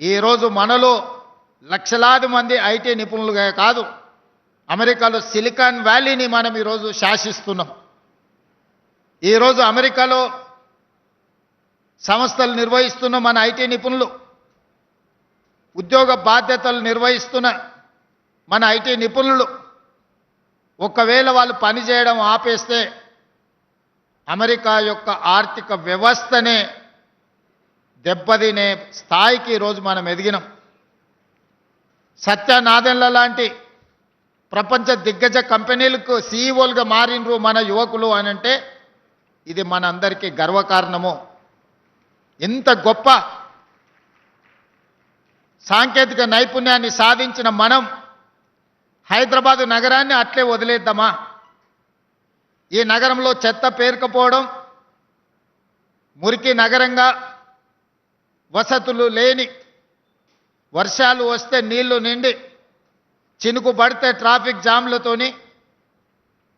ఈరోజు మనలో లక్షలాది మంది ఐటీ నిపుణులుగా కాదు అమెరికాలో సిలికాన్ వ్యాలీని మనం ఈరోజు శాసిస్తున్నాం. ఈరోజు అమెరికాలో సంస్థలు నిర్వహిస్తున్న మన ఐటీ నిపుణులు ఉద్యోగ బాధ్యతలు నిర్వహిస్తున్న మన ఐటీ నిపుణులు ఒకవేళ వాళ్ళు పనిచేయడం ఆపేస్తే అమెరికా యొక్క ఆర్థిక వ్యవస్థనే దెబ్బతినే స్థాయికి ఈరోజు మనం ఎదిగినాం. సత్యనాదెన్ల లాంటి ప్రపంచ దిగ్గజ కంపెనీలకు సీఈఓలుగా మారినరు మన యువకులు అని అంటే ఇది మనందరికీ గర్వకారణము. ఇంత గొప్ప సాంకేతిక నైపుణ్యాన్ని సాధించిన మనం హైదరాబాదు నగరాన్ని అట్లే వదిలేద్దామా? ఈ నగరంలో చెత్త పేరుకపోవడం మురికి నగరంగా వసతులు లేని వర్షాలు వస్తే నీళ్ళు నిండి చినుకు పడితే ట్రాఫిక్ జామ్లతోని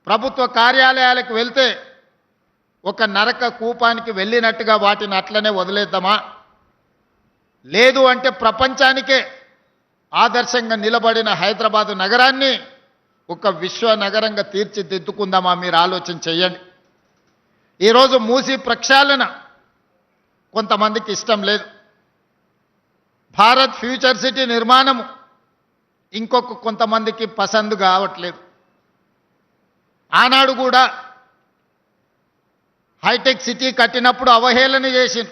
ప్రభుత్వ కార్యాలయాలకు వెళ్తే ఒక నరక కూపానికి వెళ్ళినట్టుగా వాటిని అట్లనే వదిలేద్దామా? లేదు అంటే ప్రపంచానికే ఆదర్శంగా నిలబడిన హైదరాబాదు నగరాన్ని ఒక విశ్వ నగరంగా తీర్చిదిద్దుకుందామా మీరు ఆలోచన చేయండి. ఈరోజు మూసి ప్రక్షాళన కొంతమందికి ఇష్టం లేదు. భారత్ ఫ్యూచర్ సిటీ నిర్మాణము ఇంకొక కొంతమందికి పసందు కావట్లేదు. ఆనాడు కూడా హైటెక్ సిటీ కట్టినప్పుడు అవహేళన చేసింది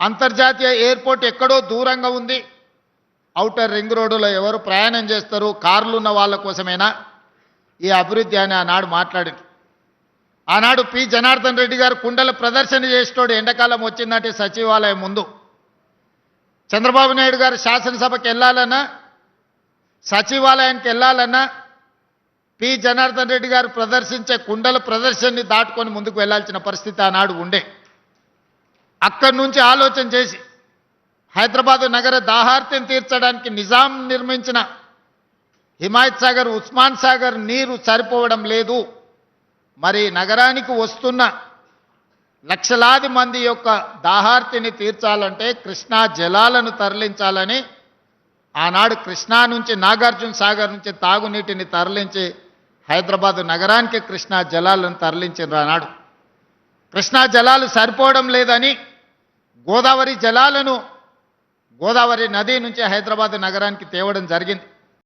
అంతర్జాతీయ ఎయిర్పోర్ట్ ఎక్కడో దూరంగా ఉంది. ఔటర్ రింగ్ రోడ్డులో ఎవరు ప్రయాణం చేస్తారు కార్లు ఉన్న వాళ్ళ కోసమేనా? ఈ అభివృద్ధి అని ఆనాడు మాట్లాడింది. ఆనాడు పి. జనార్దన్ రెడ్డి గారు కుండల ప్రదర్శన చేసేటోడు ఎండాకాలం వచ్చిందంటే సచివాలయం ముందు. చంద్రబాబు నాయుడు గారు శాసనసభకి వెళ్ళాలన్నా సచివాలయానికి వెళ్ళాలన్నా పి. జనార్దన్ రెడ్డి గారు ప్రదర్శించే కుండల ప్రదర్శనని దాటుకొని ముందుకు వెళ్ళాల్సిన పరిస్థితి ఆనాడు ఉండే. అక్కడి నుంచి ఆలోచన చేసి హైదరాబాదు నగర దాహార్తిని తీర్చడానికి నిజాం నిర్మించిన హిమాయత్ సాగర్ ఉస్మాన్ సాగర్ నీరు సరిపోవడం లేదు. మరి నగరానికి వస్తున్న లక్షలాది మంది యొక్క దాహార్తిని తీర్చాలంటే కృష్ణా జలాలను తరలించాలని ఆనాడు కృష్ణా నుంచి నాగార్జున సాగర్ నుంచి తాగునీటిని తరలించి హైదరాబాదు నగరానికి కృష్ణా జలాలను తరలించారు ఆనాడు. కృష్ణా జలాలు సరిపోవడం లేదని గోదావరి జలాలను గోదావరి నది నుంచి హైదరాబాద్ నగరానికి తేవడం జరిగింది.